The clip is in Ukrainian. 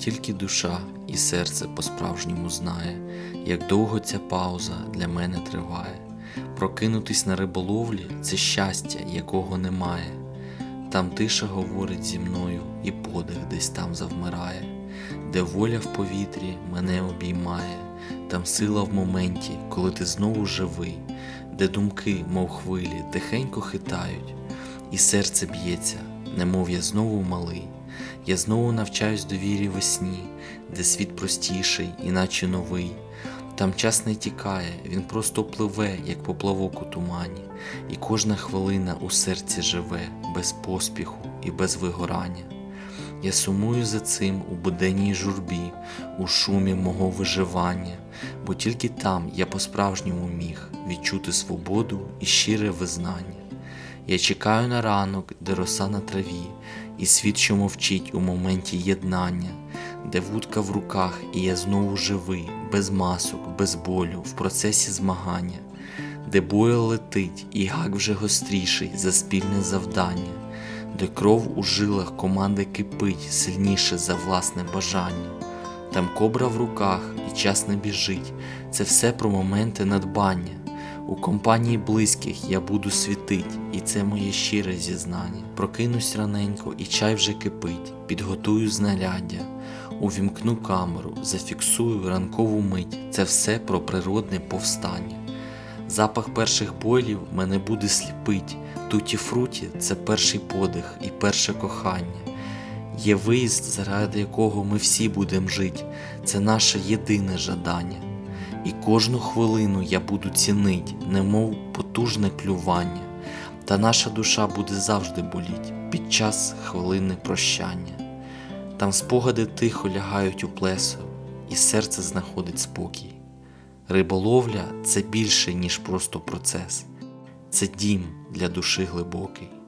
Тільки душа і серце по-справжньому знає, як довго ця пауза для мене триває. Прокинутись на риболовлі це щастя, якого немає. Там тиша говорить зі мною, і подих десь там завмирає, де воля в повітрі мене обіймає, там сила в моменті, коли ти знову живий, де думки, мов хвилі, тихенько хитають, і серце б'ється, немов я знову малий. Я знову навчаюсь довірі весні, де світ простіший, іначе новий. Там час не тікає, він просто пливе, як поплавок у тумані, і кожна хвилина у серці живе, без поспіху і без вигорання. Я сумую за цим у буденній журбі, у шумі мого виживання, бо тільки там я по-справжньому міг відчути свободу і щире визнання. Я чекаю на ранок, де роса на траві, і світ, що мовчить у моменті єднання, де вудка в руках, і я знову живий, без масок, без болю, в процесі змагання, де бойл летить, і гак вже гостріший за спільне завдання, де кров у жилах команди кипить сильніше за власне бажання. Там кобра в руках і час не біжить, це все про моменти надбання. У компанії близьких я буду світить, і це моє щире зізнання. Прокинусь раненько, і чай вже кипить, підготую знаряддя, увімкну камеру, зафіксую ранкову мить. Це все про природне повстання. Запах перших бойлів мене буде сліпить. Туті фруті це перший подих і перше кохання. Є виїзд, заради якого ми всі будемо жити. Це наше єдине жадання. І кожну хвилину я буду цінить, немов потужне клювання, та наша душа буде завжди боліть під час хвилини прощання. Там спогади тихо лягають у плесо, і серце знаходить спокій. Риболовля це більше, ніж просто процес, це дім для душі глибокий.